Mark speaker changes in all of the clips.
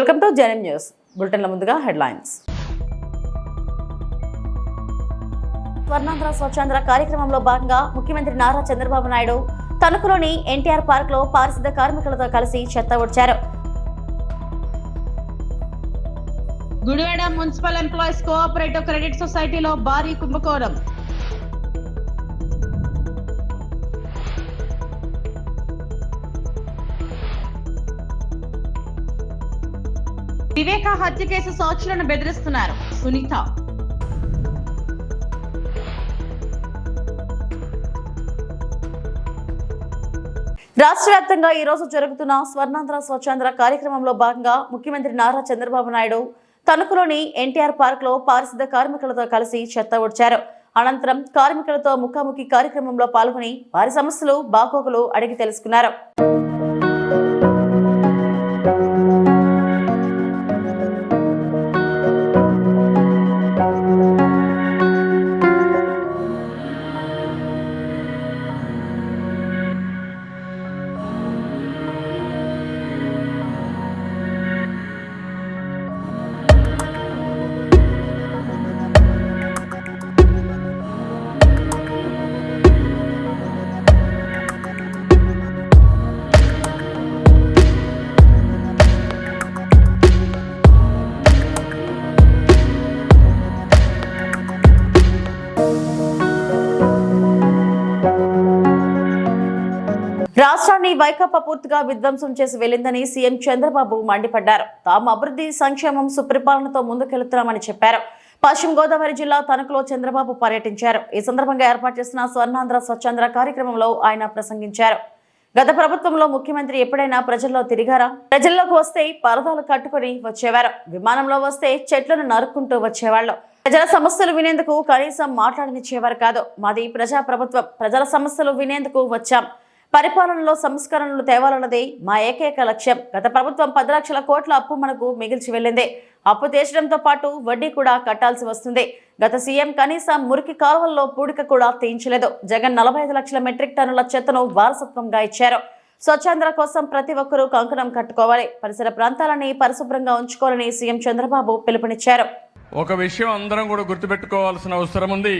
Speaker 1: Welcome to Janam news బులెటిన్ల ముందుగా headlines. Swarnandhra Swachhandhra కార్యక్రమంలో భాగంగా ముఖ్యమంత్రి నారా చంద్రబాబు నాయుడు తణుకులోని ఎన్టీఆర్ పార్క్లో పారిశుద్ధ కార్మికులతో కలిసి చెత్త ఉడ్చారు
Speaker 2: Gudivada municipal employees cooperative credit సొసైటీలో భారీ కుంభకోణం. వివేక హత్య కేసు సాక్షులను బెదిరిస్తున్నారు. సునీత.
Speaker 1: రాష్ట్ర వ్యాప్తంగా ఈ రోజు జరుగుతున్న స్వర్ణాంధ్ర స్వచ్ఛాంధ్ర కార్యక్రమంలో భాగంగా ముఖ్యమంత్రి నారా చంద్రబాబు నాయుడు తణుకులోని ఎన్టీఆర్ పార్క్లో పారిశుద్ధ కార్మికులతో కలిసి చెత్త ఉడ్చారు అనంతరం కార్మికులతో ముఖాముఖి కార్యక్రమంలో పాల్గొని వారి సమస్యలు బాగోగులు అడిగి తెలుసుకున్నారు. రాష్ట్రాన్ని వైకాపా పూర్తిగా విధ్వంసం చేసి వెళ్ళిందని సీఎం చంద్రబాబు మండిపడ్డారు. తాము అభివృద్ధి సంక్షేమం సుపరిపాలనతో ముందుకెళ్తున్నామని చెప్పారు. పశ్చిమ గోదావరి జిల్లా తణుకులో చంద్రబాబు పర్యటించారు. ఈ సందర్భంగా ఏర్పాటు చేసిన స్వర్ణాంధ్ర స్వచ్ఛాంధ్ర కార్యక్రమంలో ఆయన ప్రసంగించారు. గత ప్రభుత్వంలో ముఖ్యమంత్రి ఎప్పుడైనా ప్రజల్లో తిరిగారా? ప్రజల్లోకి వస్తే పరదాలు కట్టుకుని వచ్చేవారు. విమానంలో వస్తే చెట్లను నరుక్కుంటూ వచ్చేవాళ్ళు. ప్రజల సమస్యలు వినేందుకు కనీసం మాట్లాడనిచ్చేవారు కాదు. మాది ప్రజా ప్రభుత్వం ప్రజల సమస్యలు వినేందుకు వచ్చాం. పరిపాలనలో సంస్కరణలు తేవాలన్నదే మా ఏకైక లక్ష్యం. గత ప్రభుత్వం పది లక్షల కోట్ల అప్పు మనకు మిగిల్చి వెళ్ళింది. అప్పు తీర్చడంతో పాటు వడ్డీ కూడా కట్టాల్సి వస్తుంది. గత సీఎం కనీసం మురికి కాలువల్లో పూడిక కూడా తీయించలేదు. జగన్ నలభై ఐదు లక్షల మెట్రిక్ టన్నుల చెత్తను వారసత్వంగా ఇచ్చారు. స్వచ్ఛాంధ్ర కోసం ప్రతి ఒక్కరూ కంకణం కట్టుకోవాలి. పరిసర ప్రాంతాలని పరిశుభ్రంగా ఉంచుకోవాలని సీఎం చంద్రబాబు పిలుపునిచ్చారు.
Speaker 3: ఒక విషయం అందరం కూడా గుర్తుపెట్టుకోవాల్సిన అవసరం ఉంది.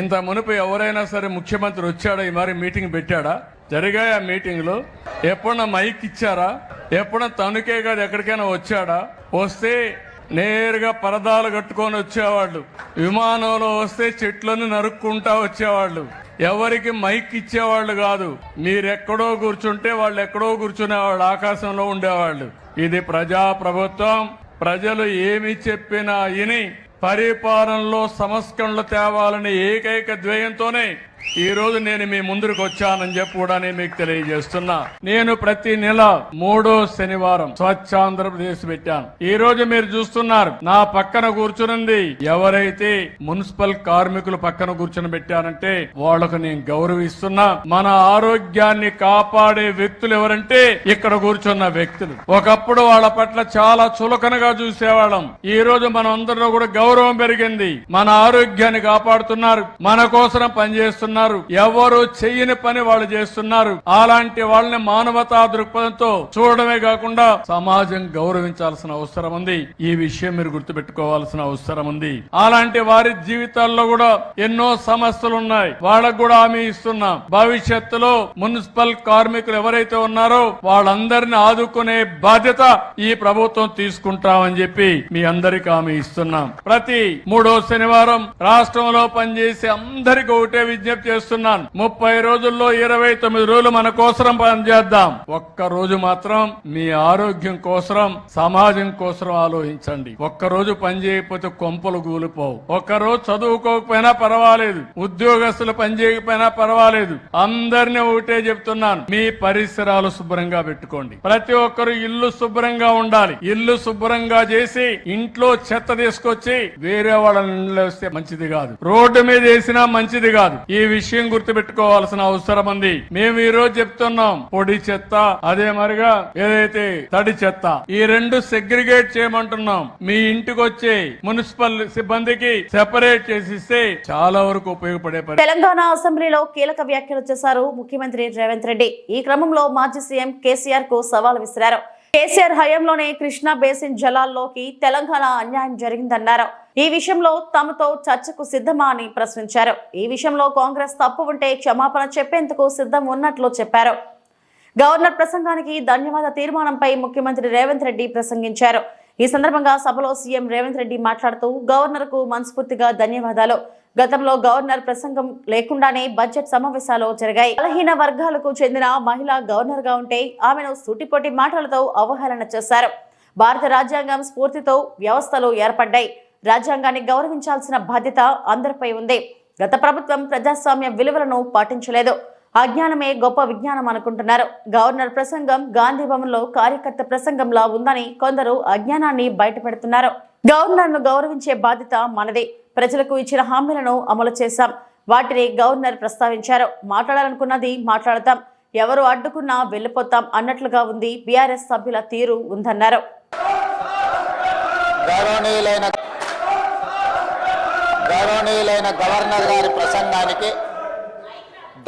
Speaker 3: ఇంత మునుపు ఎవరైనా సరే ముఖ్యమంత్రి వచ్చాడా? ఈ మరి మీటింగ్ పెట్టాడా? జరిగాయి ఆ మీటింగ్లో? ఎప్పుడన్నా మైక్ ఇచ్చారా? ఎప్పుడన్నా తనుకే కాదు ఎక్కడికైనా వచ్చాడా? వస్తే నేరుగా పరదాలు కట్టుకొని వచ్చేవాళ్ళు. విమానంలో వస్తే చెట్లను నరుక్కుంటా వచ్చేవాళ్ళు. ఎవరికి మైక్ ఇచ్చేవాళ్ళు కాదు. మీరెక్కడో కూర్చుంటే వాళ్ళు ఎక్కడో కూర్చునేవాళ్ళు ఆకాశంలో ఉండేవాళ్ళు. ఇది ప్రజా ప్రభుత్వం ప్రజలు ఏమి చెప్పినా ఇని పరిపాలనలో సంస్కరణలు తేవాలని ఏకైక ధ్యేయంతోనే ఈ రోజు నేను మీ ముందుకు వచ్చానని చెప్పి కూడా నేను మీకు తెలియజేస్తున్నా. నేను ప్రతి నెల మూడో శనివారం స్వచ్ఛ ఆంధ్రప్రదేశ్ పెట్టాను. ఈ రోజు మీరు చూస్తున్నారు నా పక్కన కూర్చునింది ఎవరైతే మున్సిపల్ కార్మికులు పక్కన కూర్చుని పెట్టానంటే వాళ్ళకు నేను గౌరవిస్తున్నా. మన ఆరోగ్యాన్ని కాపాడే వ్యక్తులు ఎవరంటే ఇక్కడ కూర్చున్న వ్యక్తులు. ఒకప్పుడు వాళ్ళ పట్ల చాలా చులకనగా చూసేవాళ్ళం. ఈ రోజు మన అందరిలో కూడా గౌరవం పెరిగింది. మన ఆరోగ్యాన్ని కాపాడుతున్నారు. మన కోసం పనిచేస్తున్నారు. ఎవరు చెయ్యని పని వాళ్ళు చేస్తున్నారు. అలాంటి వాళ్ళని మానవతా దృక్పథంతో చూడడమే కాకుండా సమాజం గౌరవించాల్సిన అవసరం ఉంది. ఈ విషయం మీరు గుర్తుపెట్టుకోవాల్సిన అవసరం ఉంది. అలాంటి వారి జీవితాల్లో కూడా ఎన్నో సమస్యలు ఉన్నాయి. వాళ్ళకు కూడా హామీ ఇస్తున్నాం. భవిష్యత్తులో మున్సిపల్ కార్మికులు ఎవరైతే ఉన్నారో వాళ్ళందరిని ఆదుకునే బాధ్యత ఈ ప్రభుత్వం తీసుకుంటామని చెప్పి మీ అందరికి హామీ ఇస్తున్నాం. ప్రతి మూడో శనివారం రాష్ట్రంలో పనిచేసే అందరికి ఒకటే విజ్ఞప్తి. చేస్తున్నాను. ముప్పై రోజుల్లో ఇరవై తొమ్మిది రోజులు మన కోసరం పనిచేద్దాం. ఒక్క రోజు మాత్రం మీ ఆరోగ్యం కోసరం సమాజం కోసరం ఆలోచించండి. ఒక్క రోజు పని చేయకపోతే కొంపలు కూలిపోవు. ఒక్క రోజు చదువుకోకపోయినా పర్వాలేదు. ఉద్యోగస్తులు పని చేయకపోయినా పర్వాలేదు. అందరినీ ఒకటే చెప్తున్నాను. మీ పరిసరాలు శుభ్రంగా పెట్టుకోండి. ప్రతి ఒక్కరు ఇల్లు శుభ్రంగా ఉండాలి. ఇల్లు శుభ్రంగా చేసి ఇంట్లో చెత్త తీసుకొచ్చి వేరే వాళ్ళ ఇళ్ళలో వస్తే మంచిది కాదు. రోడ్డు మీద వేసినా మంచిది కాదు. ఈ విషయం గుర్తుపెట్టుకోవాల్సిన అవసరం ఉంది. మేము ఈ రోజు చెప్తున్నాం పొడి చెత్త అదే మరిగా ఏదైతే తడి చెత్త ఈ రెండు సెగ్రిగేట్ చేయమంటున్నాం. మీ ఇంటికి వచ్చే మున్సిపల్ సిబ్బందికి సెపరేట్ చేసిస్తే చాలా వరకు ఉపయోగపడే
Speaker 1: తెలంగాణ అసెంబ్లీలో కీలక వ్యాఖ్యలు చేశారు ముఖ్యమంత్రి రేవంత్ రెడ్డి. ఈ క్రమంలో మాజీ సీఎం కేసీఆర్కు సవాల్ విసిరారు. కేసీఆర్ హయాంలోనే కృష్ణా బేసిన్ జలాల్లోకి తెలంగాణ అన్యాయం జరిగిందన్నారు. ఈ విషయంలో తమతో చర్చకు సిద్ధమా అని ప్రశ్నించారు. ఈ విషయంలో కాంగ్రెస్ తప్పు ఉంటే క్షమాపణ చెప్పేందుకు సిద్ధం ఉన్నట్లు చెప్పారు. గవర్నర్ ప్రసంగానికి ధన్యవాద తీర్మానంపై ముఖ్యమంత్రి రేవంత్ రెడ్డి ప్రసంగించారు. ఈ సందర్భంగా సభలో సీఎం రేవంత్ రెడ్డి మాట్లాడుతూ గవర్నర్కు మనస్ఫూర్తిగా ధన్యవాదాలు. గతంలో గవర్నర్ ప్రసంగం లేకుండానే బడ్జెట్ సమావేశాలు జరిగాయి. బలహీన వర్గాలకు చెందిన మహిళ గవర్నర్గా ఉంటే ఆమెను సూటిపోటి మాటలతో అవహేళన చేశారు. భారత రాజ్యాంగం స్ఫూర్తితో వ్యవస్థలు ఏర్పడ్డాయి. రాజ్యాంగాన్ని గౌరవించాల్సిన బాధ్యత అందరిపై ఉంది. గత ప్రభుత్వం ప్రజాస్వామ్య విలువలను పాటించలేదు. అజ్ఞానమే గొప్ప విజ్ఞానం అనుకుంటున్నారు. గవర్నర్ ప్రసంగం గాంధీ భవన్లో కార్యకర్త ప్రసంగంలా ఉందని కొందరు అజ్ఞానాన్ని బయటపెడుతున్నారు గవర్నర్ను గౌరవించే బాధ్యత మనదే. ప్రజలకు ఇచ్చిన హామీలను అమలు చేశాం. వాటిని గవర్నర్ ప్రస్తావించారు. మాట్లాడాలనుకున్నది మాట్లాడతాం. ఎవరు అడ్డుకున్నా వెళ్ళిపోతాం అన్నట్లుగా ఉంది బీఆర్ఎస్ సభ్యుల తీరు ఉందన్నారు.
Speaker 4: గౌరవనీయులైన గవర్నర్ గారి ప్రసంగానికి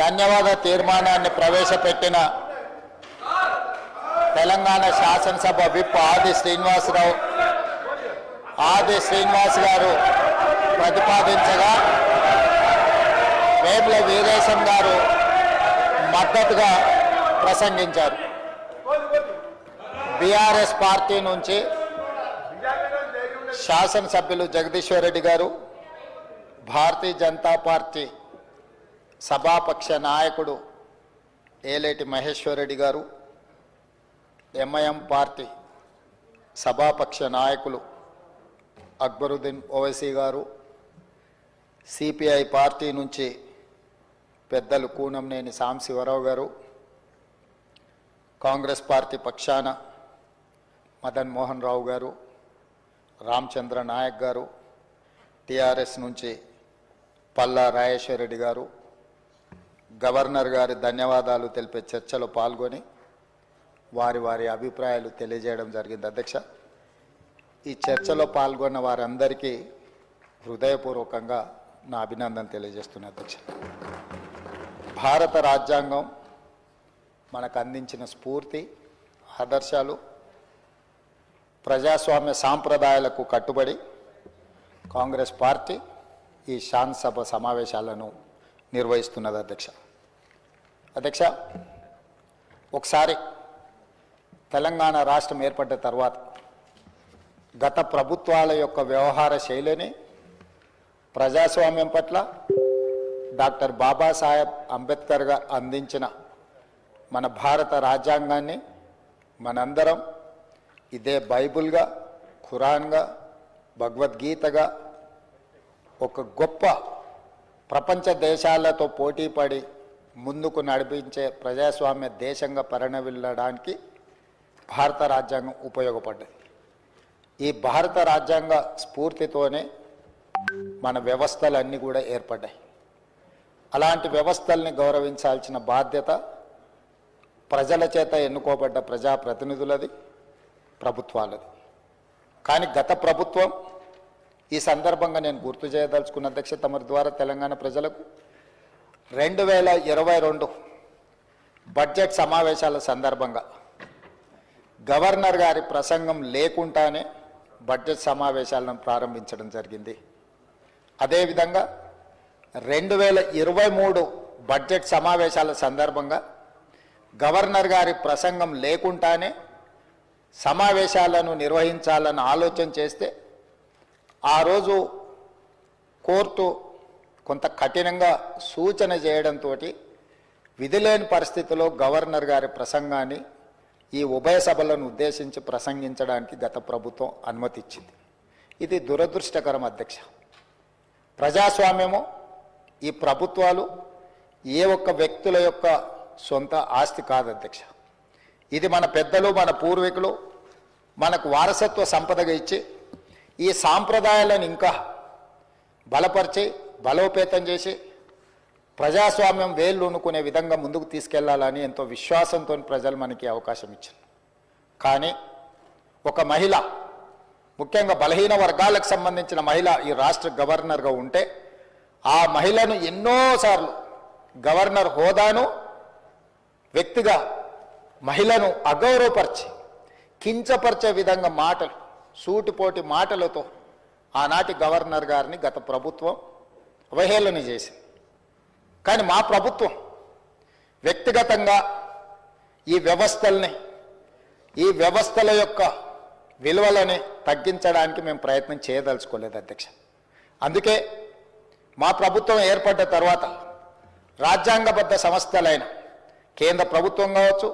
Speaker 4: ధన్యవాద తీర్మానాన్ని ప్రవేశపెట్టిన తెలంగాణ శాసనసభ విప్ ఆది శ్రీనివాసరావు. ఆది శ్రీనివాస్ గారు ప్రతిపాదించగా వేముల వీరేశం గారు మద్దతుగా ప్రసంగించారు. బీఆర్ఎస్ పార్టీ నుంచి శాసనసభ్యులు జగదీశ్వర్ రెడ్డి గారు భారతీయ జనతా పార్టీ సభాపక్ష నాయకుడు ఏలేటి మహేశ్వరరెడ్డి గారు ఎంఐఎం పార్టీ సభాపక్ష నాయకులు అక్బరుద్దీన్ ఓవైసీ గారు సిపిఐ పార్టీ నుంచి పెద్దలు కూనంనేని సాంశివరావు గారు కాంగ్రెస్ పార్టీ పక్షాన మదన్ మోహన్ రావు గారు రామచంద్ర నాయక్ గారు టిఆర్ఎస్ నుంచి పల్లా రాజేశ్వరరెడ్డి గారు గవర్నర్ గారి ధన్యవాదాలు తెలిపే చర్చలో పాల్గొని వారి వారి అభిప్రాయాలు తెలియజేయడం జరిగింది. అధ్యక్ష ఈ చర్చలో పాల్గొన్న వారందరికీ హృదయపూర్వకంగా నా అభినందన తెలియజేస్తున్నా అధ్యక్ష. భారత రాజ్యాంగం మనకు అందించిన స్ఫూర్తి ఆదర్శాలు ప్రజాస్వామ్య సాంప్రదాయాలకు కట్టుబడి కాంగ్రెస్ పార్టీ ఈ శాసనసభ సమావేశాలను నిర్వహిస్తున్నది అధ్యక్ష. అధ్యక్ష ఒకసారి తెలంగాణ రాష్ట్రం ఏర్పడ్డ తర్వాత గత ప్రభుత్వాల యొక్క వ్యవహార శైలిని ప్రజాస్వామ్యం పట్ల డాక్టర్ బాబాసాహెబ్ అంబేద్కర్ గారు అందించిన మన భారత రాజ్యాంగాన్ని మనందరం ఇదే బైబుల్గా ఖురాన్గా భగవద్గీతగా ఒక గొప్ప ప్రపంచ దేశాలతో పోటీపడి ముందుకు నడిపించే ప్రజాస్వామ్య దేశంగా పరిణమిల్లడానికి భారత రాజ్యాంగం ఉపయోగపడ్డది. ఈ భారత రాజ్యాంగ స్ఫూర్తితోనే మన వ్యవస్థలన్నీ కూడా ఏర్పడ్డాయి. అలాంటి వ్యవస్థల్ని గౌరవించాల్సిన బాధ్యత ప్రజల చేత ఎన్నుకోబడ్డ ప్రజాప్రతినిధులది ప్రభుత్వాలది. కానీ గత ప్రభుత్వం ఈ సందర్భంగా నేను గుర్తు చేయదలుచుకున్న అధ్యక్ష తమరి ద్వారా తెలంగాణ ప్రజలకు రెండు వేల ఇరవై రెండు బడ్జెట్ సమావేశాల సందర్భంగా గవర్నర్ గారి ప్రసంగం లేకుండానే బడ్జెట్ సమావేశాలను ప్రారంభించడం జరిగింది. అదేవిధంగా రెండు వేల ఇరవై మూడు బడ్జెట్ సమావేశాల సందర్భంగా గవర్నర్ గారి ప్రసంగం లేకుండానే సమావేశాలను నిర్వహించాలని ఆలోచన చేస్తే ఆ రోజు కోర్టు కొంత కఠినంగా సూచన చేయడంతో విధిలేని పరిస్థితిలో గవర్నర్ గారి ప్రసంగాన్ని ఈ ఉభయ సభలను ఉద్దేశించి ప్రసంగించడానికి గత ప్రభుత్వం అనుమతిచ్చింది. ఇది దురదృష్టకరం అధ్యక్ష. ప్రజాస్వామ్యము ఈ ప్రభుత్వాలు ఏ ఒక్క వ్యక్తుల యొక్క సొంత ఆస్తి కాదు అధ్యక్ష. ఇది మన పెద్దలు మన పూర్వీకులు మనకు వారసత్వ సంపదగా ఇచ్చి ఈ సాంప్రదాయాలను ఇంకా బలపరిచి బలోపేతం చేసి ప్రజాస్వామ్యం వేళ్ళునుకునే విధంగా ముందుకు తీసుకెళ్ళాలని ఎంతో విశ్వాసంతో ప్రజలు మనకి అవకాశం ఇచ్చారు. కానీ ఒక మహిళ ముఖ్యంగా బలహీన వర్గాలకు సంబంధించిన మహిళ ఈ రాష్ట్ర గవర్నర్గా ఉంటే ఆ మహిళను ఎన్నోసార్లు గవర్నర్ హోదాను వ్యక్తిగా మహిళను అగౌరవపరిచి కించపరిచే విధంగా మాటలు సూటిపోటి మాటలతో ఆనాటి గవర్నర్ గారిని గత ప్రభుత్వం అవహేళన చేసింది. కానీ మా ప్రభుత్వం వ్యక్తిగతంగా ఈ వ్యవస్థల్ని ఈ వ్యవస్థల యొక్క విలువలని తగ్గించడానికి మేము ప్రయత్నం చేయదలుచుకోలేదు అధ్యక్ష. అందుకే మా ప్రభుత్వం ఏర్పడ్డ తర్వాత రాజ్యాంగబద్ధ సంస్థలైన కేంద్ర ప్రభుత్వం కావచ్చు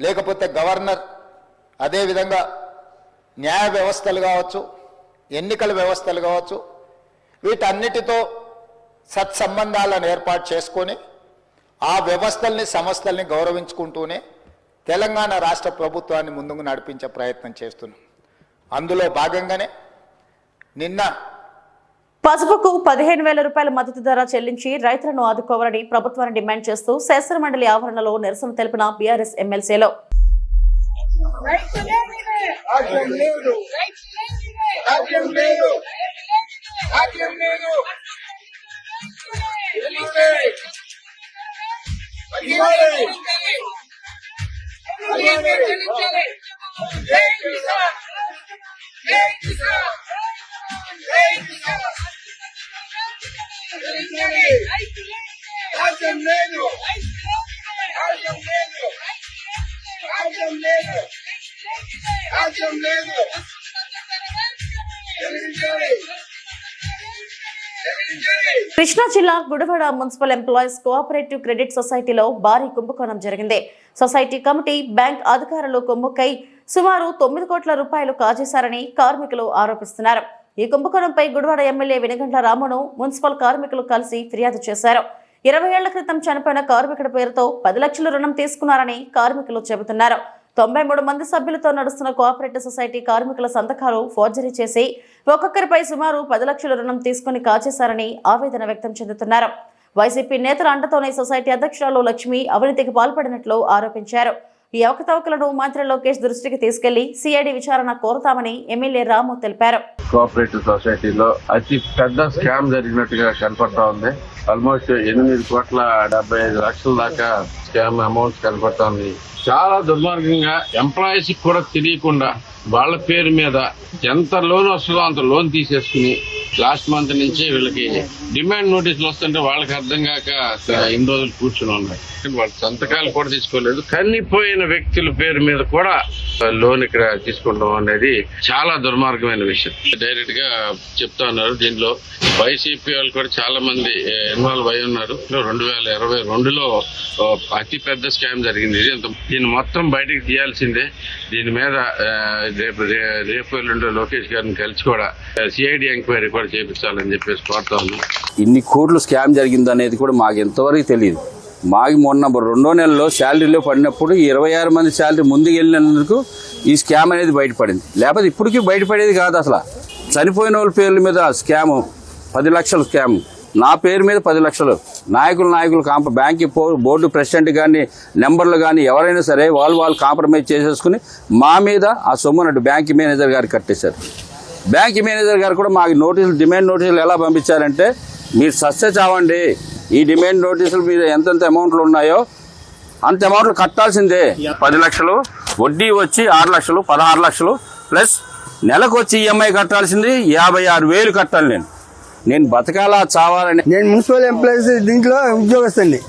Speaker 4: లేకపోతే గవర్నర్ అదేవిధంగా న్యాయ వ్యవస్థలు కావచ్చు ఎన్నికల వ్యవస్థలు కావచ్చు వీటన్నిటితో సత్సంబంధాలను ఏర్పాటు చేసుకొని ఆ వ్యవస్థల్ని సంస్థల్ని గౌరవించుకుంటూనే తెలంగాణ రాష్ట్ర ప్రభుత్వాన్ని ముందుకు నడిపించే ప్రయత్నం చేస్తున్నాం. అందులో భాగంగానే నిన్న
Speaker 1: పసుపుకు పదిహేను వేల రూపాయల మద్దతు ధర చెల్లించి రైతులను ఆదుకోవాలని ప్రభుత్వాన్ని డిమాండ్ చేస్తూ శాసనమండలి ఆవరణలో నిరసన తెలిపిన బీఆర్ఎస్ ఎమ్మెల్సీలో
Speaker 5: రాజ్యం లేదు రాజ్యం లేదు రాజ్యం లేదు వెళ్ళిపోయి. వెళ్ళిపోయి. వెళ్ళిపోయి. జై కిసాన్. జై కిసాన్. జై కిసాన్. వెళ్ళిపోయి. రాజ్యం లేదు రాజ్యం లేదు రాజ్యం లేదు రాజ్యం లేదు.
Speaker 1: కృష్ణా జిల్లా Gudivada municipal employees cooperative credit సొసైటీలో భారీ కుంభకోణం జరిగింది. సొసైటీ కమిటీ బ్యాంక్ అధికారులు కుంభకై సుమారు తొమ్మిది కోట్ల రూపాయలు కాజేశారని కార్మికులు ఆరోపిస్తున్నారు. ఈ కుంభకోణంపై గుడివాడ ఎమ్మెల్యే వెనుగండ్ల రామును మున్సిపల్ కార్మికులు కలిసి ఫిర్యాదు చేశారు. ఇరవై ఏళ్ళ క్రితం చనిపోయిన కార్మికుడి పేరుతో పది లక్షల రుణం తీసుకున్నారని కార్మికులు చెబుతున్నారు. తొంభై మూడు మంది సభ్యులతో నడుస్తున్న కోఆపరేటివ్ సొసైటీ కార్మికుల సంతకాలు ఫోర్జరీ చేసి ఒక్కొక్కరిపై సుమారు పది లక్షల రుణం తీసుకుని కాచేశారని ఆవేదన వ్యక్తం చెందుతున్నారు. వైసీపీ నేతల అండతోనే సొసైటీ అధ్యక్షురాలు లక్ష్మి అవినీతికి పాల్పడినట్లు ఆరోపించారు. ఈ అవకతవకలను మంత్రి లోకేష్ దృష్టికి తీసుకెళ్ళి సిఐడి విచారణ కోరుతామని ఎమ్మెల్యే రాము తెలిపారు.
Speaker 6: కోఆపరేటివ్ సొసైటీలో అతి పెద్ద స్కామ్ జరిగినట్టుగా కనపడతా ఉంది. ఆల్మోస్ట్ ఎనిమిది కోట్ల డెబ్బై ఐదు లక్షల దాకా స్కామ్ అమౌంట్స్ కనపడతా ఉంది చాలా దుర్మార్గంగా ఎంప్లాయీస్ కూడా తెలియకుండా వాళ్ళ పేరు మీద ఎంత లోన్ వస్తుందో అంత లోన్ తీసేసుకుని లాస్ట్ మంత్ నుంచి వీళ్ళకి డిమాండ్ నోటీసులు వస్తుంటే వాళ్ళకి అర్థం కాక ఇన్ని రోజులు కూర్చుని ఉన్నాయి వాళ్ళ సంతకాలు కూడా తీసుకోలేదు. కన్నిపోయిన వ్యక్తుల పేరు మీద కూడా లోన్ ఇక్కడ తీసుకుంటాం అనేది చాలా దుర్మార్గమైన విషయం. డైరెక్ట్గా చెప్తా ఉన్నారు దీనిలో వైసీపీ వాళ్ళు కూడా చాలా మంది ఇన్వాల్వ్ అయి ఉన్నారు. రెండు వేల ఇరవై రెండులో అతి పెద్ద స్కామ్ జరిగింది. ఇది దీన్ని మొత్తం బయటకు తీయాల్సిందే. దీని మీద రేపు రేపు ఎల్లుండో లోకేష్ గారిని కలిసి కూడా సిఐడి ఎంక్వైరీ కూడా చేపించాలని చెప్పేసి కోరుతా ఉన్నాం.
Speaker 7: ఇన్ని కోట్లు స్కామ్ జరిగింది అనేది కూడా మాకు ఎంతవరకు తెలియదు. మాకు మొన్న రెండో నెలలో శాలరీలో పడినప్పుడు ఇరవై ఆరు మంది శాలరీ ముందుకు వెళ్ళినందుకు ఈ స్కామ్ అనేది బయటపడింది. లేకపోతే ఇప్పటికీ బయటపడేది కాదు అసలు. చనిపోయిన వాళ్ళ పేర్ల మీద స్కాము పది లక్షల స్కామ్. నా పేరు మీద పది లక్షలు. నాయకులు నాయకులు కాంప బ్యాంక్ బోర్డు ప్రెసిడెంట్ కానీ నెంబర్లు కానీ ఎవరైనా సరే వాళ్ళు వాళ్ళు కాంప్రమైజ్ చేసేసుకుని మా మీద ఆ సొమ్మునట్టు బ్యాంక్ మేనేజర్ గారు కట్టేశారు. బ్యాంక్ మేనేజర్ గారు కూడా మాకు నోటీసులు డిమాండ్ నోటీసులు ఎలా పంపించారంటే మీరు సస్య చావండి. ఈ డిమాండ్ నోటీసులు మీద ఎంతెంత అమౌంట్లు ఉన్నాయో అంత అమౌంట్లు కట్టాల్సిందే. పది లక్షలు వడ్డీ వచ్చి ఆరు లక్షలు పదహారు లక్షలు ప్లస్ నెలకు వచ్చి ఈఎంఐ కట్టాల్సింది యాభై ఆరు వేలు కట్టాలి నేను. నేను బతకాలా చావాలని.
Speaker 8: నేను మున్సిపల్ ఎంప్లాయీస్ దీంట్లో ఉద్యోగస్తుని.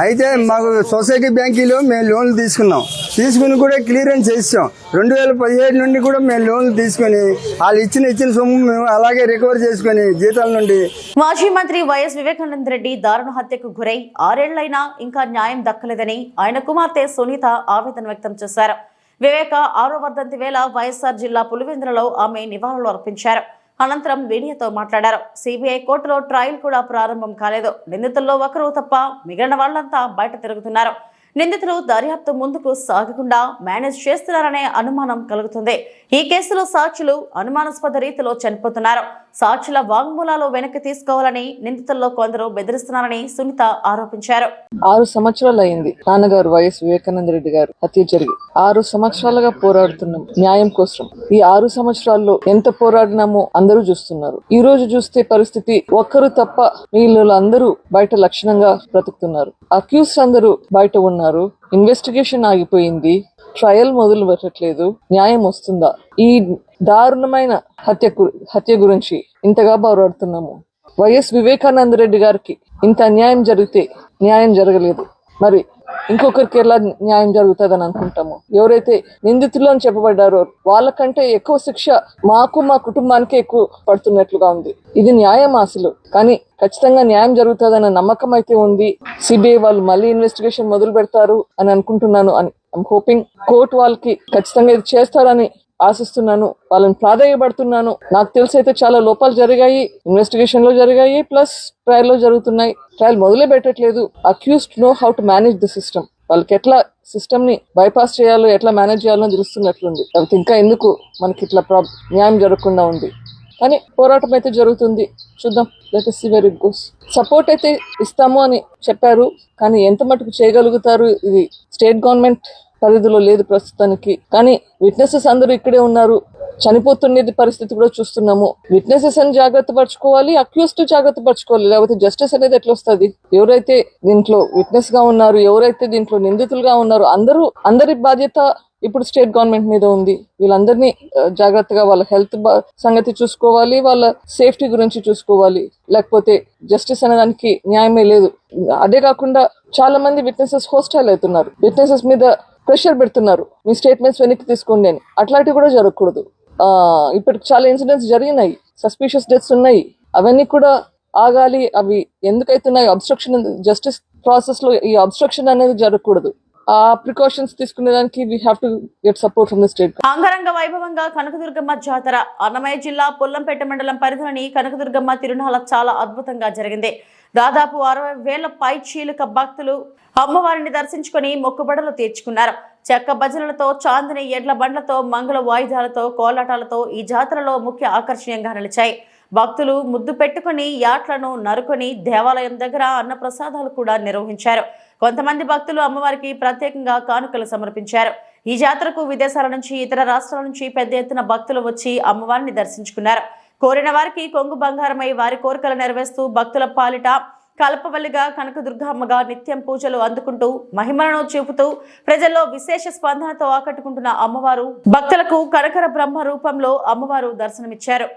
Speaker 8: అయితే మాకు సొసైటీ బ్యాంకీలో మేము లోన్లు తీసుకున్నాం. తీసుకుని కూడా క్లియరెన్స్ చేసాం రెండు వేల పదిహేడు నుండి కూడా మేము లోన్లు తీసుకొని వాళ్ళు ఇచ్చిన ఇచ్చిన సొమ్ము మేము అలాగే రికవర్ చేసుకుని జీతాల నుండి
Speaker 1: మాజీ మంత్రి వైఎస్ వివేకానంద రెడ్డి దారుణ హత్యకు గురై ఆరేళ్ళైనా ఇంకా న్యాయం దక్కలేదని ఆయన కుమార్తె సునీత ఆవేదన వ్యక్తం చేశారు. వివేక ఆరో వర్ధంతి వేళ వైఎస్ఆర్ జిల్లా పులివెందులలో ఆమె నివాళులు అర్పించారు. అనంతరం మీడియాతో మాట్లాడారు. సిబిఐ కోర్టులో ట్రయల్ కూడా ప్రారంభం కాలేదు. నిందితుల్లో ఒకరు తప్ప మిగిలిన వాళ్ళంతా బయట తిరుగుతున్నారు. నిందితులు దర్యాప్తు ముందుకు సాగకుండా మేనేజ్ చేస్తున్నారనే అనుమానం కలుగుతుంది. ఈ కేసులో సాక్షులు అనుమానాస్పద రీతిలో చనిపోతున్నారు. సాక్షుల వాంగ్మూలాలు వెనక్కి తీసుకోవాలని నిందితుల్లో కొందరు బెదిరిస్తున్నారని సునీత ఆరోపించారు.
Speaker 9: ఆరు సంవత్సరాలు అయింది నాన్నగారు వైఎస్ వివేకానంద రెడ్డి గారు హత్య జరిగి ఆరు సంవత్సరాలుగా పోరాడుతున్నాం న్యాయం కోసం ఈ ఆరు సంవత్సరాల్లో ఎంత పోరాడినామో అందరూ చూస్తున్నారు. ఈ రోజు చూస్తే పరిస్థితి ఒక్కరు తప్ప వీళ్ళు అందరూ బయట లక్షణంగా బ్రతుకుతున్నారు. అక్యూస్ అందరూ బయట ఉన్నారు. ఇన్వెస్టిగేషన్ ఆగిపోయింది. ట్రయల్ మొదలు పెట్టట్లేదు న్యాయం వస్తుందా? ఈ దారుణమైన హత్య హత్య గురించి ఇంతగా బాగుపడుతున్నాము వైఎస్ వివేకానంద రెడ్డి గారికి ఇంత అన్యాయం జరిగితే న్యాయం జరగలేదు. మరి ఇంకొకరికి ఎలా న్యాయం జరుగుతుందని అనుకుంటాము? ఎవరైతే నిందితులు అని చెప్పబడ్డారో వాళ్ళకంటే ఎక్కువ శిక్ష మాకు మా కుటుంబానికి ఎక్కువ పడుతున్నట్లుగా ఉంది. ఇది న్యాయం అసలు. కానీ ఖచ్చితంగా న్యాయం జరుగుతుందన్న నమ్మకం అయితే ఉంది. సిబిఐ వాళ్ళు మళ్ళీ ఇన్వెస్టిగేషన్ మొదలు పెడతారు అని అనుకుంటున్నాను అని. ఐమ్ హోపింగ్ కోర్టు వాళ్ళకి ఖచ్చితంగా ఇది చేస్తారని ఆశిస్తున్నాను వాళ్ళని ప్రాధాయపడుతున్నాను. నాకు తెలిసి అయితే చాలా లోపాలు జరిగాయి ఇన్వెస్టిగేషన్లో జరిగాయి ప్లస్ ట్రయల్లో జరుగుతున్నాయి. ట్రయల్ మొదలే పెట్టట్లేదు. Accused know how to manage the system వాళ్ళకి ఎట్లా సిస్టమ్ని బైపాస్ చేయాలో ఎట్లా మేనేజ్ చేయాలో తెలుస్తున్నట్లుంది. కాబట్టి ఇంకా ఎందుకు మనకి ఇట్లా ప్రాబ్ న్యాయం జరగకుండా ఉంది? కానీ పోరాటం అయితే జరుగుతుంది. చూద్దాం. Let see where it goes support అయితే ఇస్తాము అని చెప్పారు. కానీ ఎంత మటుకు చేయగలుగుతారు? ఇది స్టేట్ గవర్నమెంట్ పరిధిలో లేదు ప్రస్తుతానికి. కానీ విట్నెసెస్ అందరూ ఇక్కడే ఉన్నారు. చనిపోతుండేది పరిస్థితి కూడా చూస్తున్నాము. విట్నెసెస్ అని జాగ్రత్త పరచుకోవాలి అక్యూస్డ్ జాగ్రత్త పరచుకోవాలి. లేకపోతే జస్టిస్ అనేది ఎట్లా వస్తుంది? ఎవరైతే దీంట్లో విట్నెస్గా ఉన్నారు ఎవరైతే దీంట్లో నిందితులుగా ఉన్నారు అందరూ అందరి బాధ్యత ఇప్పుడు స్టేట్ గవర్నమెంట్ మీద ఉంది. వీళ్ళందరినీ జాగ్రత్తగా వాళ్ళ హెల్త్ సంగతి చూసుకోవాలి వాళ్ళ సేఫ్టీ గురించి చూసుకోవాలి. లేకపోతే జస్టిస్ అనేదానికి న్యాయమే లేదు. అదే కాకుండా చాలా మంది విట్నెసెస్ హోస్టైల్ అవుతున్నారు. విట్నెసెస్ మీద ప్రెషర్ పెడుతున్నారు. మీ స్టేట్మెంట్స్ వెనక్కి తీసుకోండి అని. అట్లాంటివి కూడా జరగకూడదు. ఇప్పటికి చాలా ఇన్సిడెంట్స్ జరిగినాయి. సస్పీషియస్ డెత్స్ ఉన్నాయి. అవన్నీ కూడా ఆగాలి. అవి ఎందుకైతున్నాయి? అబ్స్ట్రక్షన్ జస్టిస్ ప్రాసెస్లో ఈ అబ్స్ట్రక్షన్ అనేది జరగకూడదు. ఆ precautions తీసుకునేదానికి we have to get support from the state
Speaker 1: అంగరంగ వైభవంగా కనకదుర్గమ్మ జాతర అన్నమయ్య జిల్లా పొల్లంపేట మండలం పరిధిలోని కనకదుర్గమ్మ తిరునాళ చాలా అద్భుతంగా జరిగింది. దాదాపు అరవై వేల పై చీలక భక్తులు అమ్మవారిని దర్శించుకొని మొక్కుబడులు తీర్చుకున్నారు. చెక్క భజనలతో చాందిని ఎడ్ల బండ్లతో మంగళ వాయిద్యాలతో కోలాటాలతో ఈ జాతరలో ముఖ్య ఆకర్షణీయంగా నిలిచాయి. భక్తులు ముద్దు పెట్టుకుని యాట్లను నరుకొని దేవాలయం దగ్గర అన్న ప్రసాదాలు కూడా నిర్వహించారు. కొంతమంది భక్తులు అమ్మవారికి ప్రత్యేకంగా కానుకలు సమర్పించారు. ఈ జాతరకు విదేశాల నుంచి ఇతర రాష్ట్రాల నుంచి పెద్ద ఎత్తున భక్తులు వచ్చి అమ్మవారిని దర్శించుకున్నారు. కోరిన వారికి కొంగు బంగారమై వారి కోరికలు నెరవేరుస్తూ భక్తుల పాలిట కల్పవల్లిగా కనకదుర్గమ్మగా నిత్యం పూజలు అందుకుంటూ మహిమలను చూపుతూ ప్రజల్లో విశేష స్పందనతో ఆకట్టుకుంటున్న అమ్మవారు భక్తులకు కనకర బ్రహ్మ రూపంలో అమ్మవారు దర్శనమిచ్చారు.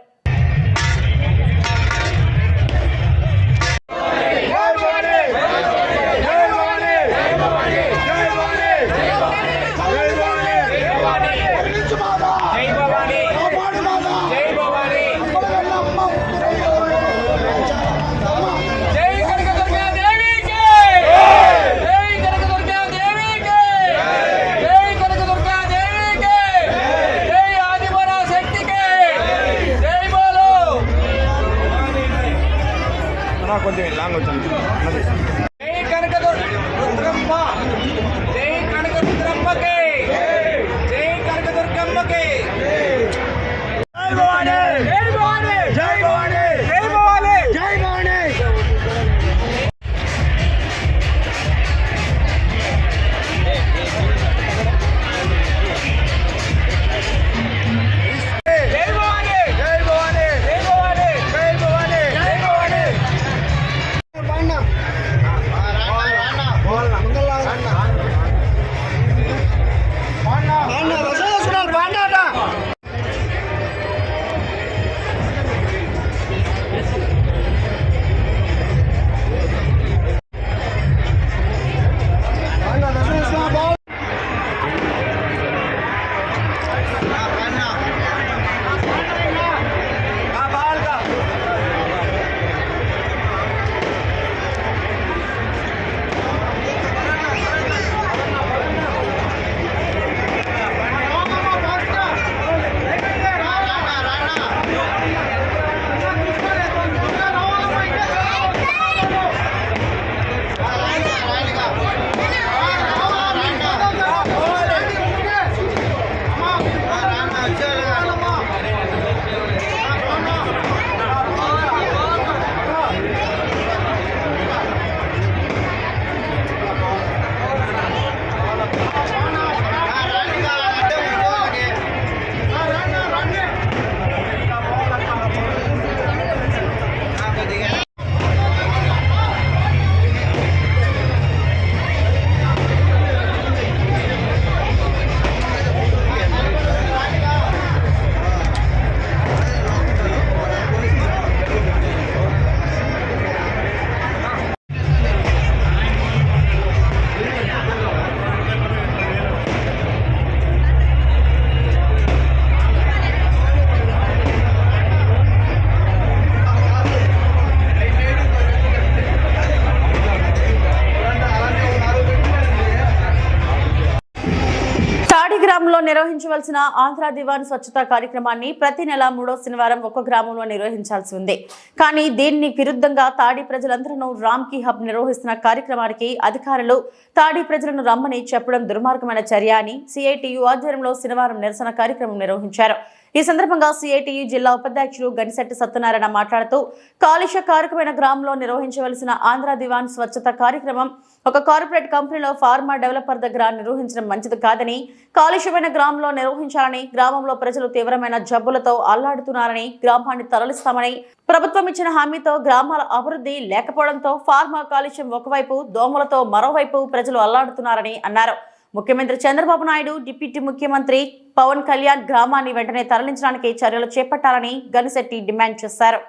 Speaker 1: నిర్వహించవలసిన ఆంధ్ర దివాన్ స్వచ్ఛత కార్యక్రమాన్ని ప్రతి నెల మూడో శనివారం ఒక గ్రామంలో నిర్వహించాల్సి ఉంది. కానీ దీన్ని విరుద్ధంగా తాడి ప్రజలందరూ రామ్కి హబ్ నిర్వహిస్తున్న కార్యక్రమానికి అధికారులు తాడి ప్రజలను రమ్మని చెప్పడం దుర్మార్గమైన చర్య అని సిఐటియు ఆధ్వర్యంలో శనివారం నిరసన కార్యక్రమం నిర్వహించారు. ఈ సందర్భంగా సిఐటియు జిల్లా ఉపాధ్యక్షుడు గనిశెట్టి సత్యనారాయణ మాట్లాడుతూ కాలుష్య కారకమైన గ్రామంలో నిర్వహించవలసిన ఆంధ్ర దివాన్ స్వచ్ఛత కార్యక్రమం ఒక కార్పొరేట్ కంపెనీలో ఫార్మా డెవలపర్ దగ్గర నిర్వహించడం మంచిది కాదని కాలుష్యమైన గ్రామంలో నిర్వహించాలని గ్రామంలో ప్రజలు తీవ్రమైన జబ్బులతో అల్లాడుతున్నారని గ్రామాన్ని తరలిస్తామని ప్రభుత్వం ఇచ్చిన హామీతో గ్రామాల అభివృద్ధి లేకపోవడంతో ఫార్మా కాలుష్యం ఒకవైపు దోమలతో మరోవైపు ప్రజలు అల్లాడుతున్నారని అన్నారు. ముఖ్యమంత్రి చంద్రబాబు నాయుడు డిప్యూటీ ముఖ్యమంత్రి పవన్ కళ్యాణ్ గ్రామాన్ని వెంటనే తరలించడానికి చర్యలు చేపట్టాలని గనిశెట్టి డిమాండ్ చేశారు.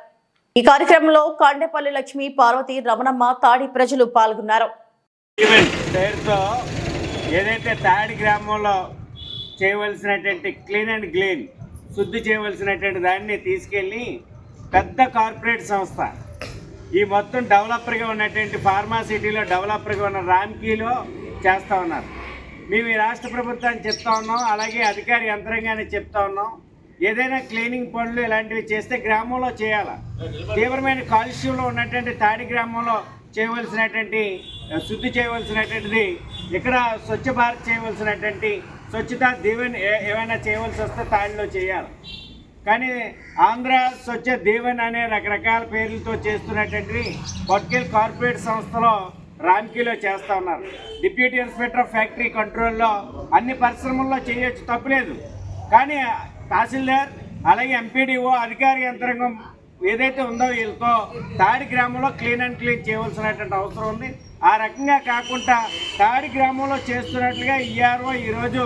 Speaker 1: ఈ కార్యక్రమంలో కాండేపల్లి లక్ష్మి పార్వతి రమణమ్మ తాడి ప్రజలు పాల్గొన్నారు.
Speaker 10: ఏదైతే తాడి గ్రామంలో చేయవలసినటువంటి క్లీన్ అండ్ క్లీన్ శుద్ధి చేయవలసినటువంటి దాన్ని తీసుకెళ్ళి పెద్ద కార్పొరేట్ సంస్థ ఈ మొత్తం డెవలపర్గా ఉన్నటువంటి ఫార్మాసిటీలో డెవలపర్గా ఉన్న రామ్కీలో చేస్తూ ఉన్నారు. మేము ఈ రాష్ట్ర ప్రభుత్వాన్ని చెప్తా ఉన్నాం అలాగే అధికారి యంత్రంగానే చెప్తా ఉన్నాం. ఏదైనా క్లీనింగ్ పనులు ఇలాంటివి చేస్తే గ్రామంలో చేయాలి? తీవ్రమైన కాలుష్యంలో ఉన్నటువంటి తాడి గ్రామంలో చేయవలసినటువంటి శుద్ధి చేయవలసినటువంటిది ఇక్కడ స్వచ్ఛ భారత్ చేయవలసినటువంటి స్వచ్ఛత దీవెన్ ఏ- ఏమైనా చేయవలసి వస్తే తాడిలో చేయాలి. కానీ ఆంధ్ర స్వచ్ఛ దీవెన్ అనే రకరకాల పేర్లతో చేస్తున్నటువంటివి పట్కెల్ కార్పొరేట్ సంస్థలో రామ్కీలో చేస్తూ ఉన్నారు. డిప్యూటీ ఇన్స్పెక్టర్ ఆఫ్ ఫ్యాక్టరీ కంట్రోల్లో అన్ని పరిశ్రమల్లో చేయొచ్చు తప్పులేదు. కానీ తహసీల్దార్ అలాగే ఎంపీడీఓ అధికారి యంత్రాంగం ఏదైతే ఉందో వీళ్ళతో తాడి గ్రామంలో క్లీన్ అండ్ క్లీన్ చేయవలసినటువంటి అవసరం ఉంది. ఆ రకంగా కాకుండా తాడి గ్రామంలో చేస్తున్నట్లుగా ఈఆర్ఓ ఈరోజు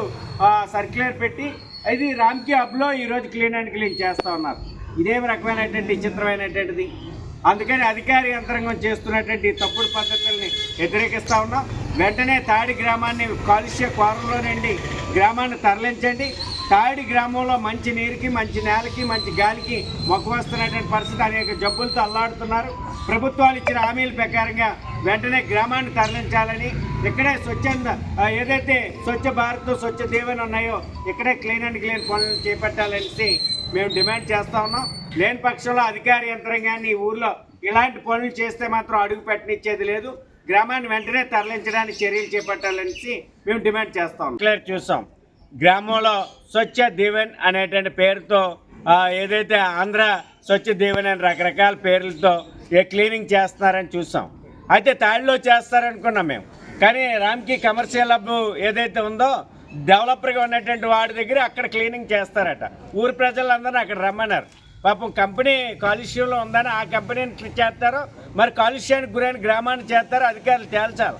Speaker 10: సర్క్యులర్ పెట్టి ఇది రామ్కీ హబ్లో ఈరోజు క్లీన్ అండ్ క్లీన్ చేస్తూ ఉన్నారు. ఇదేమి రకమైనటువంటి విచిత్రమైనటువంటిది. అందుకని అధికారి యంత్రాంగం చేస్తున్నటువంటి తప్పుడు పద్ధతుల్ని వ్యతిరేకిస్తూ ఉన్నాం. వెంటనే తాడి గ్రామాన్ని కాలుష్య కోరంలో నుండి గ్రామాన్ని తరలించండి. తాడి గ్రామంలో మంచి నీరుకి మంచి నేలకి మంచి గాలికి మొక్కు వస్తున్నటువంటి పరిస్థితి అనేక జబ్బులతో అల్లాడుతున్నారు. ప్రభుత్వాలు ఇచ్చిన హామీల ప్రకారంగా వెంటనే గ్రామాన్ని తరలించాలని ఇక్కడే స్వచ్ఛంద ఏదైతే స్వచ్ఛ భారత్ స్వచ్ఛ దీవెన ఉన్నాయో ఇక్కడే క్లీన్ అండ్ క్లీన్ పనులు చేపట్టాలనేసి మేము డిమాండ్ చేస్తా ఉన్నాం. లేని పక్షంలో అధికార యంత్రాంగాన్ని ఈ ఊర్లో ఇలాంటి పనులు చేస్తే మాత్రం అడుగు పెట్టనిచ్చేది లేదు. గ్రామాన్ని వెంటనే తరలించడానికి చర్యలు చేపట్టాలనేసి మేము డిమాండ్ చేస్తాం. క్లియర్ చూసాం. గ్రామంలో స్వచ్ఛ దీవెన్ అనేటువంటి పేరుతో ఏదైతే ఆంధ్ర స్వచ్ఛ దీవెన్ అని రకరకాల పేర్లతో ఏ క్లీనింగ్ చేస్తున్నారని చూసాం. అయితే తాడిలో చేస్తారనుకున్నాం మేము. కానీ రామ్కి కమర్షియల్ హబ్ ఏదైతే ఉందో డెవలపర్గా ఉన్నటువంటి వాడి దగ్గర అక్కడ క్లీనింగ్ చేస్తారట. ఊరు ప్రజలందరూ అక్కడ రమ్మన్నారు. పాపం కంపెనీ కాలుష్యంలో ఉందని ఆ కంపెనీని చేస్తారు. మరి కాలుష్యానికి గురైన గ్రామాన్ని చేస్తారు. అధికారులు తేల్చాలి.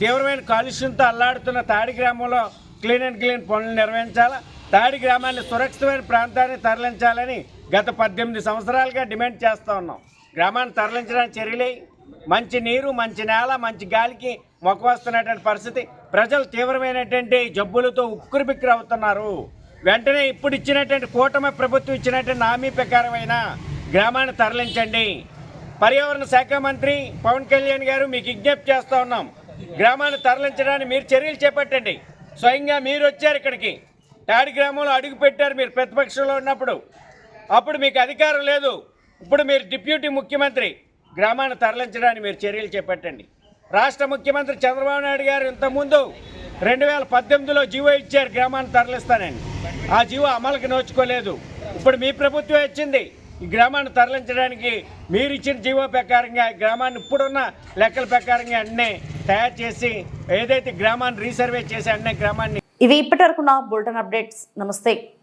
Speaker 10: తీవ్రమైన కాలుష్యంతో అల్లాడుతున్న తాడి గ్రామంలో క్లీన్ అండ్ క్లీన్ పనులు నిర్వహించాలా. తాడి గ్రామాన్ని సురక్షితమైన ప్రాంతాన్ని తరలించాలని గత పద్దెనిమిది సంవత్సరాలుగా డిమాండ్ చేస్తూ ఉన్నాం. గ్రామాన్ని తరలించడానికి చర్యలే మంచి నీరు మంచి నేల మంచి గాలికి మొక్క వస్తున్నటువంటి పరిస్థితి. ప్రజలు తీవ్రమైనటువంటి జబ్బులతో ఉక్కురు బిక్కురు అవుతున్నారు. వెంటనే ఇప్పుడు ఇచ్చినటువంటి కూటమి ప్రభుత్వం ఇచ్చినటువంటి హామీ ప్రకారమైన గ్రామాన్ని తరలించండి. పర్యావరణ శాఖ మంత్రి పవన్ కళ్యాణ్ గారు మీకు విజ్ఞప్తి చేస్తూ ఉన్నాం. గ్రామాన్ని తరలించడానికి మీరు చర్యలు చేపట్టండి. స్వయంగా మీరు వచ్చారు ఇక్కడికి. తాడి గ్రామంలో అడుగు పెట్టారు మీరు ప్రతిపక్షంలో ఉన్నప్పుడు. అప్పుడు మీకు అధికారం లేదు. ఇప్పుడు మీరు డిప్యూటీ ముఖ్యమంత్రి. గ్రామాన్ని తరలించడానికి మీరు చర్యలు చేపట్టండి. రాష్ట్ర ముఖ్యమంత్రి చంద్రబాబు నాయుడు గారు ఇంతకుముందు రెండు వేల పద్దెనిమిదిలో జీవో ఇచ్చారు గ్రామాన్ని తరలిస్తానని. ఆ జీవో అమలుకి నోచుకోలేదు. ఇప్పుడు మీ ప్రభుత్వం వచ్చింది ఈ గ్రామాన్ని తరలించడానికి మీరు ఇచ్చిన జీవో ప్రకారంగా ఈ గ్రామాన్ని ఇప్పుడున్న లెక్కల ప్రకారంగా అన్నీ తయారు చేసి ఏదైతే గ్రామాన్ని రీసర్వే చేసి అన్నీ గ్రామాన్ని
Speaker 1: ఇవి ఇప్పటివరకున్న బులెటిన్ అప్డేట్స్. నమస్తే.